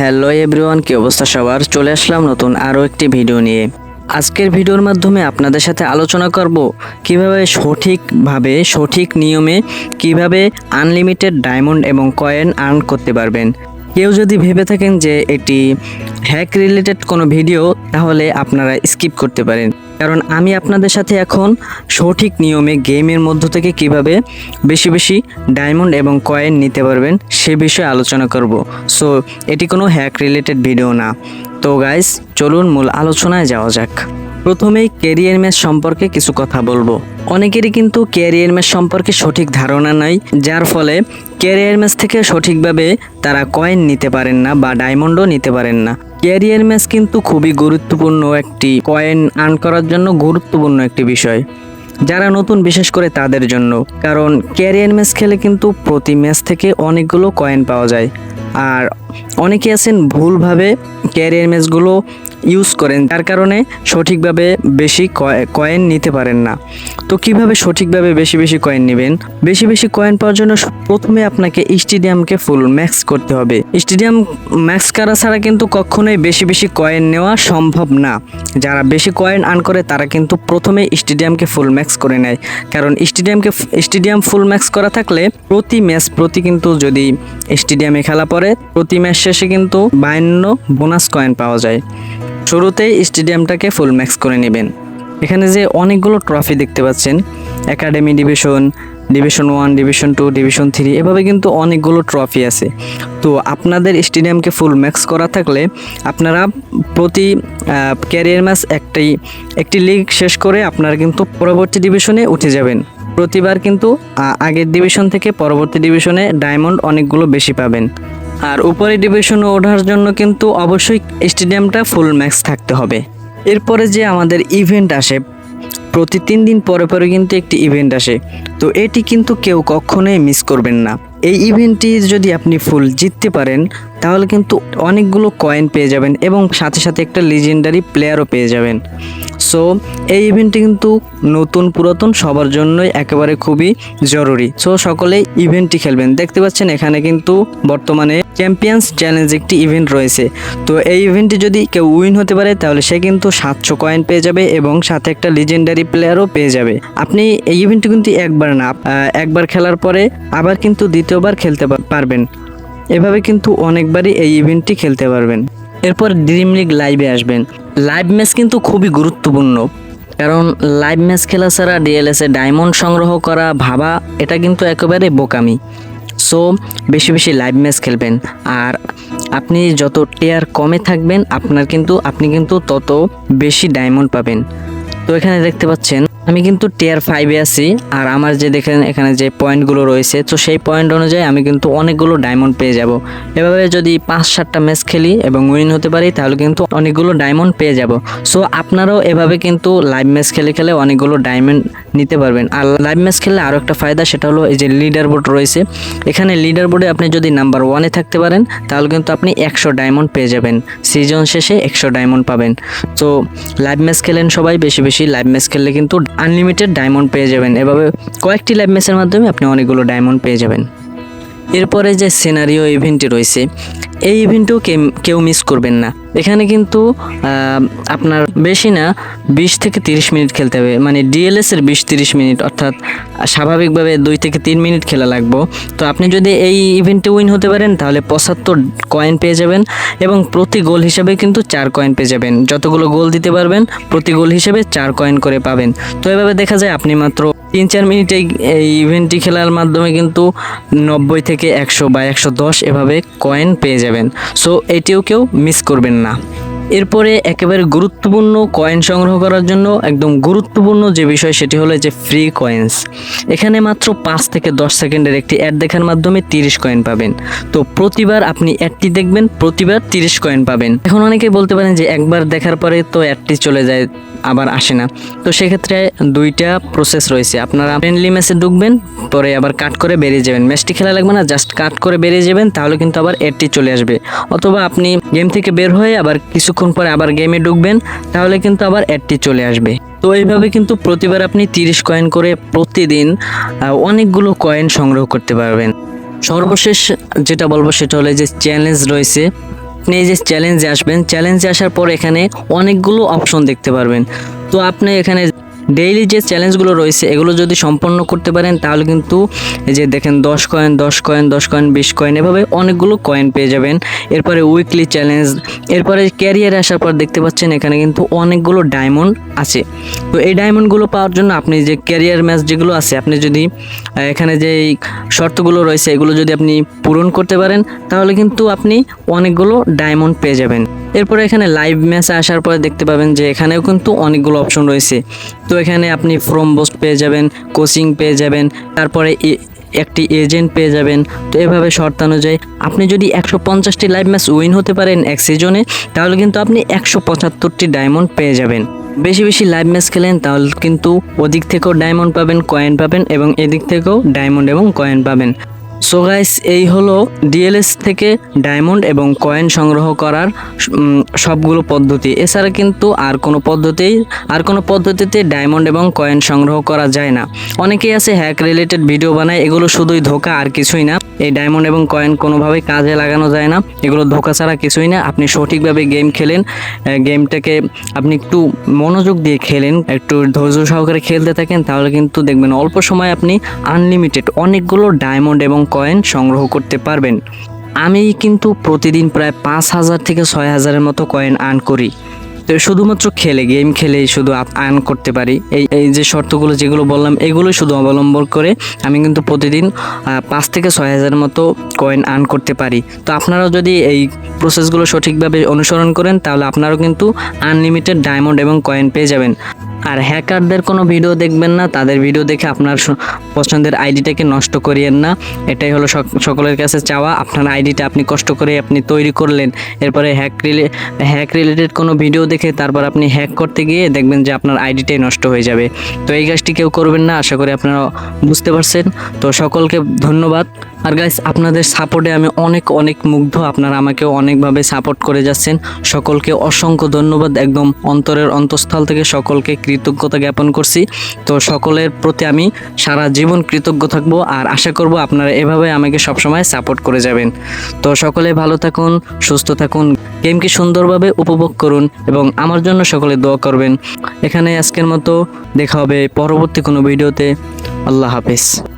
Hello everyone, কি অবস্থা সবার? চলে আসলাম নতুন আরও একটি ভিডিও নিয়ে। আজকের ভিডিওর মাধ্যমে আপনাদের সাথে আলোচনা করব কীভাবে সঠিকভাবে, সঠিক নিয়মে কীভাবে আনলিমিটেড ডায়মন্ড এবং কয়েন আর্ন করতে পারবেন। কেউ যদি ভেবে থাকেন যে এটি হ্যাক রিলেটেড কোনো ভিডিও তাহলে আপনারা স্কিপ করতে পারেন। কারণ আমি আপনাদের সাথে এখন সঠিক নিয়মে গেমের মধ্য থেকে কীভাবে বেশি বেশি ডায়মন্ড এবং কয়েন নিতে পারবেন, সে বিষয়ে আলোচনা করব। সো এটি কোনো হ্যাক রিলেটেড ভিডিও না। তো গাইস চলুন মূল আলোচনায় যাওয়া যাক। প্রথমেই ক্যারিয়ার ম্যাচ সম্পর্কে কিছু কথা বলব। অনেকেরই কিন্তু ক্যারিয়ার ম্যাচ সম্পর্কে সঠিক ধারণা নাই, যার ফলে ক্যারিয়ার ম্যাচ থেকে সঠিকভাবে তারা কয়েন নিতে পারেন না বা ডায়মন্ডও নিতে পারেন না। ক্যারিয়ার ম্যাচ কিন্তু খুবই গুরুত্বপূর্ণ একটি কয়েন আর্ন করার জন্য গুরুত্বপূর্ণ একটি বিষয়। যারা নতুন, বিশেষ করে তাদের জন্য। কারণ ক্যারিয়ার ম্যাচ খেলে কিন্তু প্রতি ম্যাচ থেকে অনেকগুলো কয়েন পাওয়া যায়। আর অনেকে আছেন ভুলভাবে ক্যারিয়ার ম্যাচগুলো ইউজ করেন যার কারণে সঠিকভাবে বেশি কয়ে- কয়েন নিতে পারেন না। তো কীভাবে সঠিকভাবে বেশি বেশি কয়েন নেবেন? বেশি বেশি কয়েন পাওয়ার জন্য প্রথমে আপনাকে স্টেডিয়ামকে ফুল ম্যাক্স করতে হবে। স্টেডিয়াম ম্যাক্স করা ছাড়া কিন্তু কখনোই বেশি বেশি কয়েন নেওয়া সম্ভব না। যারা বেশি কয়েন আর্ন করে, তারা কিন্তু প্রথমে স্টেডিয়ামকে ফুল ম্যাক্স করে নেয়। কারণ স্টেডিয়ামকে স্টেডিয়াম ফুল ম্যাক্স করা থাকলে প্রতি ম্যাচ প্রতি কিন্তু যদি স্টেডিয়ামে খেলা পড়ে, প্রতি ম্যাচ শেষে কিন্তু বায়ান্ন বোনাস কয়েন পাওয়া যায়। শুরুতেই স্টেডিয়ামটাকে ফুল ম্যাক্স করে নেবেন। এখানে যে অনেকগুলো ট্রফি দেখতে পাচ্ছেন academy division division one division two division three এভাবে কিন্তু অনেকগুলো ট্রফি আছে। তো আপনাদের স্টেডিয়ামকে ফুল ম্যাক্স করা থাকলে আপনারা প্রতি ক্যারিয়ার ম্যাচ একটি একটি লিগ শেষ করে আপনারা কিন্তু পরবর্তী ডিভিশনে উঠে যাবেন। প্রতিবার কিন্তু আগের ডিভিশন থেকে পরবর্তী ডিভিশনে ডায়মন্ড অনেকগুলো বেশি পাবেন। আর উপরে ডিভিশনে ওঠার জন্য কিন্তু অবশ্যই স্টেডিয়ামটা ফুল ম্যাক্স থাকতে হবে। এরপরে যে আমাদের ইভেন্ট আসে, প্রতি তিন দিন পরে পরে কিন্তু একটি ইভেন্ট আসে। তো এটি কিন্তু কেউ কখনোই মিস করবেন না। এই ইভেন্টটি যদি আপনি ফুল জিততে পারেন, তাহলে কিন্তু অনেকগুলো কয়েন পেয়ে যাবেন এবং সাথে সাথে একটা লিজেন্ডারি প্লেয়ারও পেয়ে যাবেন। সো এই ইভেন্টটি কিন্তু নতুন, পুরাতন, সবার জন্যই একেবারে খুবই জরুরি। সো সকলেই ইভেন্টটি খেলবেন। দেখতে পাচ্ছেন এখানে কিন্তু বর্তমানে চ্যাম্পিয়ন্স চ্যালেঞ্জ একটি ইভেন্ট রয়েছে। তো এই ইভেন্টে যদি কেউ উইন হতে পারে, তাহলে সে কিন্তু সাতশো কয়েন পেয়ে যাবে এবং সাথে একটা লিজেন্ডারি প্লেয়ারও পেয়ে যাবে। আপনি এই ইভেন্টটি কিন্তু একবার না একবার খেলার পরে আবার কিন্তু দ্বিতীয়বার খেলতে পারবেন। এভাবে কিন্তু অনেকবারই এই ইভেন্টটি খেলতে পারবেন। এরপর ড্রিম লিগ লাইভে আসবেন। লাইভ ম্যাচ কিন্তু খুবই গুরুত্বপূর্ণ। কারণ লাইভ ম্যাচ খেলা ছাড়া ডিএলএসে ডায়মন্ড সংগ্রহ করা, ভাবা, এটা কিন্তু একেবারে বোকামি। সো বেশি বেশি লাইভ ম্যাচ খেলবেন। আর আপনি যত টেয়ার কমে থাকবেন, আপনার কিন্তু, আপনি কিন্তু তত বেশি ডায়মন্ড পাবেন। তো এখানে দেখতে পাচ্ছেন আমি কিন্তু টিয়ার ফাইভে আছি, আর আমার যে দেখেন এখানে যে পয়েন্টগুলো রয়েছে, তো সেই পয়েন্ট অনুযায়ী আমি কিন্তু অনেকগুলো ডায়মন্ড পেয়ে যাব। এভাবে যদি পাঁচ সাতটা ম্যাচ খেলি এবং উইন হতে পারি, তাহলে কিন্তু অনেকগুলো ডায়মন্ড পেয়ে যাব। সো আপনারাও এভাবে কিন্তু লাইভ ম্যাচ খেলে খেলে অনেকগুলো ডায়মন্ড নিতে পারবেন। আর লাইভ ম্যাচ খেললে আরও একটা ফায়দা, সেটা হলো এই যে লিডার বোর্ড রয়েছে। এখানে লিডার বোর্ডে আপনি যদি নাম্বার ওয়ানে থাকতে পারেন, তাহলে কিন্তু আপনি একশো ডায়মন্ড পেয়ে যাবেন। সিজন শেষে একশো ডায়মন্ড পাবেন। তো লাইভ ম্যাচ খেলেন সবাই, বেশি বেশি লাইভ ম্যাচ খেললে কিন্তু আনলিমিটেড ডায়মন্ড পেয়ে যাবেন। এভাবে কয়েকটি লাইভ ম্যাচের মাধ্যমে আপনি অনেকগুলো ডায়মন্ড পেয়ে যাবেন। এরপরে যে সিনারিও ইভেন্টটি রয়েছে এই ইভেন্টও কেউ মিস করবেন না। এখানে কিন্তু আপনার বেশি না, বিশ থেকে তিরিশ মিনিট খেলতে হবে। মানে ডিএলএস এর বিশ তিরিশ মিনিট, অর্থাৎ স্বাভাবিকভাবে দুই থেকে তিন মিনিট খেলা লাগবো। তো আপনি যদি এই ইভেন্টে উইন হতে পারেন, তাহলে পঁচাত্তর কয়েন পেয়ে যাবেন এবং প্রতি গোল হিসাবে কিন্তু চার কয়েন পেয়ে যাবেন। যতগুলো গোল দিতে পারবেন, প্রতি গোল হিসেবে চার কয়েন করে পাবেন। তো এভাবে দেখা যায়, আপনি মাত্র তিন চার মিনিটে এই ইভেন্টটি খেলার মাধ্যমে কিন্তু নব্বই থেকে একশো বা একশো দশ এভাবে কয়েন পেয়ে যাবেন। সো এটিও কেউ মিস করবেন না। এরপরে একেবারে গুরুত্বপূর্ণ কয়েন সংগ্রহ করার জন্য একদম গুরুত্বপূর্ণ যে বিষয় সেটি হলো যে ফ্রি কয়েন্স এখানে মাত্র পাঁচ থেকে দশ সেকেন্ডের একটি অ্যাড দেখার মাধ্যমে তিরিশ কয়েন পাবেন। তো প্রতিবার আপনি অ্যাডটি দেখবেন, প্রতিবার তিরিশ কয়েন পাবেন। এখন অনেকেই বলতে পারেন যে একবার দেখার পরে তো অ্যাডটি চলে যায়, আবার আসে না। তো সেক্ষেত্রে দুইটা প্রসেস রয়েছে। আপনারা ফ্রেন্ডলি ম্যাচে ঢুকবেন, পরে আবার কাট করে বেরিয়ে যাবেন। ম্যাচটি খেলা লাগবে না জাস্ট কাট করে বেরিয়ে যাবেন, তাহলে কিন্তু আবার এডটি চলে আসবে। অথবা আপনি গেম থেকে বের হয়ে আবার কিছুক্ষণ পরে আবার গেমে ঢুকবেন, তাহলে কিন্তু আবার অ্যাডটি চলে আসবে। তো এইভাবে কিন্তু প্রতিবার আপনি তিরিশ কয়েন করে প্রতিদিন অনেকগুলো কয়েন সংগ্রহ করতে পারবেন। সর্বশেষ যেটা বলব সেটা হলে যে চ্যালেঞ্জ রয়েছে। আপনি এই যে চ্যালেঞ্জে আসবেন চ্যালেঞ্জে আসার পর এখানে অনেকগুলো অপশন দেখতে পারবেন। তো আপনি এখানে ডেইলি যে চ্যালেঞ্জগুলো রয়েছে, এগুলো যদি সম্পন্ন করতে পারেন, তাহলে কিন্তু এই যে দেখেন দশ কয়েন দশ কয়েন দশ কয়েন বিশ কয়েন এভাবে অনেকগুলো কয়েন পেয়ে যাবেন। এরপরে উইকলি চ্যালেঞ্জ এরপরে ক্যারিয়ারে আসার পর দেখতে পাচ্ছেন এখানে কিন্তু অনেকগুলো ডায়মন্ড আছে। তো এই ডায়মন্ডগুলো পাওয়ার জন্য আপনি যে ক্যারিয়ার ম্যাচ যেগুলো আছে, আপনি যদি এখানে যে শর্তগুলো রয়েছে, এগুলো যদি আপনি পূরণ করতে পারেন, তাহলে কিন্তু আপনি অনেকগুলো ডায়মন্ড পেয়ে যাবেন। এরপরে এখানে লাইভ ম্যাচে আসার পরে দেখতে পাবেন যে এখানেও কিন্তু অনেকগুলো অপশন রয়েছে। তো এখানে আপনি ফ্রম বোস্ট পেয়ে যাবেন কোচিং পেয়ে যাবেন, তারপরে একটি এজেন্ট পেয়ে যাবেন। তো এভাবে শর্তানুযায়ী আপনি যদি একশো পঞ্চাশটি লাইভ ম্যাচ উইন হতে পারেন এক সিজনে তাহলে কিন্তু আপনি একশো পঁচাত্তরটি ডায়মন্ড পেয়ে যাবেন। বেশি বেশি লাইভ ম্যাচ খেলেন, তাহলে কিন্তু ওদিক থেকেও ডায়মন্ড পাবেন কয়েন পাবেন এবং এদিক থেকেও ডায়মন্ড এবং কয়েন পাবেন। সো গাইস এই হলো ডিএলএস থেকে ডায়মন্ড এবং কয়েন সংগ্রহ করার সবগুলো পদ্ধতি। এছাড়া কিন্তু আর কোনো পদ্ধতি, আর কোনো পদ্ধতিতে ডায়মন্ড এবং কয়েন সংগ্রহ করা যায় না। অনেকেই আছে হ্যাক রিলেটেড ভিডিও বানায়, এগুলো শুধুই ধোকা আর কিছুই না। এই ডায়মন্ড এবং কয়েন কোনোভাবেই কাজে লাগানো যায় না। এগুলো ধোকা ছাড়া কিছুই না। আপনি সঠিকভাবে গেম খেলেন গেমটাকে আপনি একটু মনোযোগ দিয়ে খেলেন, একটু ধৈর্য সহকারে খেলতে থাকেন, তাহলে কিন্তু দেখবেন অল্প সময় আপনি আনলিমিটেড অনেকগুলো ডায়মন্ড এবং কয়েন সংগ্রহ করতে পারবেন। আমি কিন্তু প্রতিদিন প্রায় পাঁচ হাজার থেকে ছয় হাজারের মতো কয়েন আর্ন করি। তো শুধুমাত্র খেলে, গেম খেলেই শুধু আর্ন করতে পারি। এই এই যে শর্তগুলো যেগুলো বললাম এগুলো শুধু অবলম্বন করে আমি কিন্তু প্রতিদিন পাঁচ থেকে ছয় হাজারের মতো কয়েন আর্ন করতে পারি। তো আপনারাও যদি এই প্রসেসগুলো সঠিকভাবে অনুসরণ করেন, তাহলে আপনারাও কিন্তু আনলিমিটেড ডায়মন্ড এবং কয়েন পেয়ে যাবেন। আর হ্যাকারদের কোনো ভিডিও দেখবেন না, তাদের ভিডিও দেখে আপনার পছন্দের আইডিটাকে নষ্ট করিয়েন না। এটাই হলো সক- সকলের কাছে চাওয়া, আপনার আইডিটা আপনি কষ্ট করে আপনি তৈরি করলেন। এরপরে হ্যাক রিলে হ্যাক রিলেটেড কোনো ভিডিও দেখে তারপর আপনি হ্যাক করতে গিয়ে দেখবেন যে আপনার আইডিটাই নষ্ট হয়ে যাবে। তো এই কাজটি কেউ করবেন না, আশা করি আপনারা বুঝতে পারছেন। তো সকলকে ধন্যবাদ। আর গাইস আপনাদের সাপোর্টে আমি অনেক অনেক মুগ্ধ। আপনারা আমাকে অনেকভাবে সাপোর্ট করে যাচ্ছেন। সকলকে অসংখ্য ধন্যবাদ। একদম অন্তরের অন্তঃস্থল থেকে সকলকে কৃতজ্ঞতা জ্ঞাপন করছি। তো সকলের প্রতি আমি সারা জীবন কৃতজ্ঞ থাকব আর আশা করব আপনারা এভাবে আমাকে সবসময় সাপোর্ট করে যাবেন। তো সকলে ভালো থাকুন, সুস্থ থাকুন, গেমকে সুন্দরভাবে উপভোগ করুন এবং আমার জন্য সকলে দোয়া করবেন। এখানে আজকের মতো দেখা হবে পরবর্তী কোনো ভিডিওতে। আল্লাহ হাফেজ।